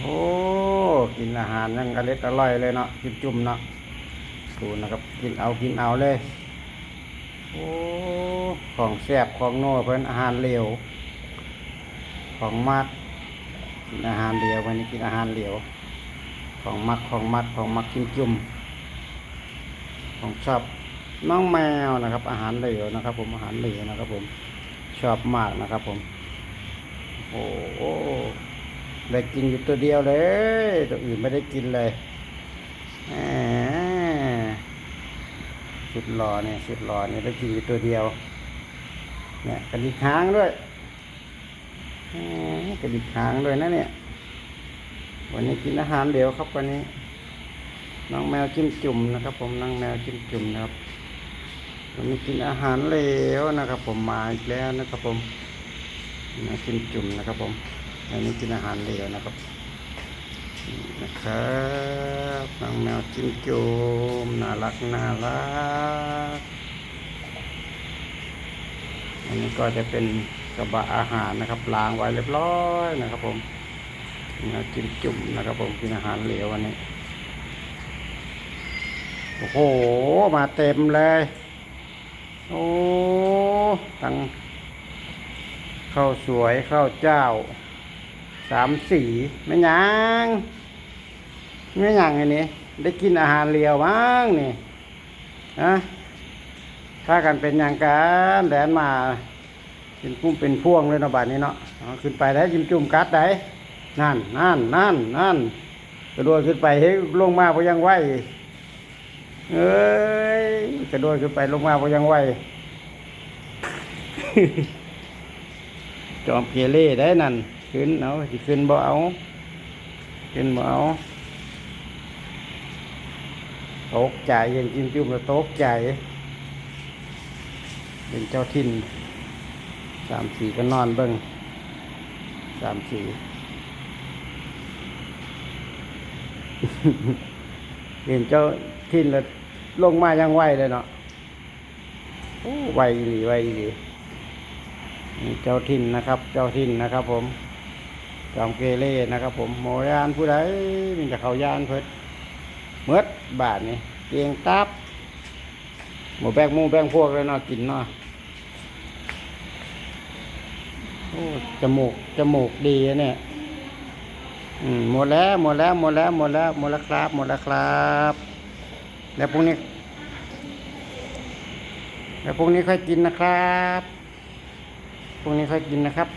โอ้ กินอาหารยังอร่อยอร่อยเลยเนาะกินจุ่มเนาะดูนะครับ กินเอากินเอาเลย โอ้ ของแซ่บของโน่เพิ่นอาหารเหลว ของมักกินอาหารเหลววันนี้กินอาหารเหลว ของมักของมักของมักกินจุ่มของชอบน้องแมวนะครับ อาหารเหลวนะครับ ผมอาหารเหลวนะครับ ผมชอบมากนะครับ ผม โอ้ โหได้กินอยู่ตัวเดียวเลย ตัวอื่นไม่ได้กินเลยแหมสุดหล่อเนี่ยสุดหล่อเนี่ยได้กินอยู่ตัวเดียว เนี่ยกระดิกหางด้วยกระดิกหางด้วยนะเนี่ย วันนี้กินอาหารเดียวครับวันนี้ น้องแมวจิ้มจุ่มนะครับ ผมน้องแมวจิ้มจุ่มนะครับวันนี้กินอาหารเหลวนะครับ ผมมาอีกแล้วนะครับ ผมมวจิ้มจุ่มนะครับผม วันนี้กินอาหารเหลวนะครับนะครับน้องแมวจิ้มจุ่มน่ารักน่ารัก อันนี้ก็จะเป็นกระบะอาหารนะครับล้างไว้เรียบร้อยนะครับ ผมนะกินจุ่มนะครับผมกินอาหารเหลววันนี้โอ้โห มาเต็มเลย โอ้ตั้งข้าวสวยข้าวเจ้า สามสีไม่ยังไม่ยังอันนี้ได้กินอาหารเหลวมั้งนี่นะถ้ากันเป็นอย่างกันแดนมาเป็นพุ่มเป็นพวงเลยเนาะบาดนี้เนาะขึ้นไปได้จิ้มจุ่มกัดได้นั่นนั่นนั่นนั่นกระโดดขึ้นไปให้ลงมาพอยังไหวเอ้ยกระโดดขึ้นไปลงมาพอยังไหวจอมเกเล่ได้นั่น ขึ้นเอาสิขึ้นบ่เอาขึ้นบ่เอาตกใจเย็นจิ้มจุ่มแล้วตกใจ เป็นเจ้าทินสามสี่ก็นอนเบิ้งสามสี่เห็นเจ้าทินแล้วลงมายังไหวเลยเนาะโอ้ไหวอีไหวอีหลีนี่เจ้าทินนะครับ เจ้าทินนะครับผม จอมเกเรนะครับ ผมโมยานผู้ใดมีแต่เขายานเพิ่นเมดบาทนี่เตียงตับหมูแบกหมูแบกพวกเลยเนาะกินเนาะโอ้จมูกจมูกดีเนี่ยอืมหมดแล้วหมดแล้วหมดแล้วหมดแล้วหมดแล้วครับหมดแล้วครับ แล้วพรุ่งนี้แล้วพรุ่งนี้ค่อยกินนะครับพรุ่งนี้ค่อยกินนะครับ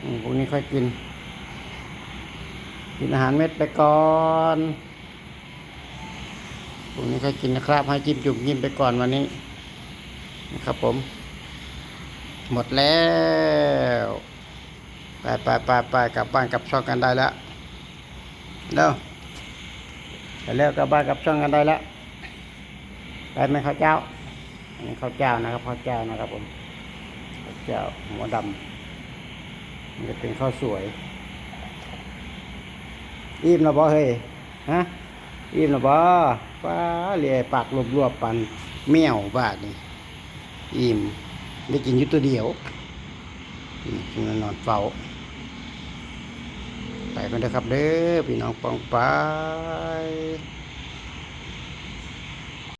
พรุ่งนี้ค่อยกิน กินอาหารเม็ดไปก่อนพรุ่งนี้ค่อยกินนะครับให้จิ้มจุ่มกินไปก่อนวันนี้นะครับผม หมดแล้วไปไปไปไปกลับบ้านกลับช่องกันได้แล้วเร็วไปแล้วกลับบ้านกลับช่องกันได้แล้วไปไหมข้าวเจ้าอันนี้ข้าวเจ้านะครับข้าวเจ้านะครับผมข้าวเจ้าหัวดำ จะเป็นข้าวสวย อิ่มแล้วบ่เฮ้ยฮะอิ่มแล้วบ่ป้าเลียปากรวบๆปันเมี่ยวบาทนี่อิ่มได้กินอยู่ตัวเดียวนี่จึงนอนเฝ้าไปกันเด้อครับเด้อพี่น้องปองไป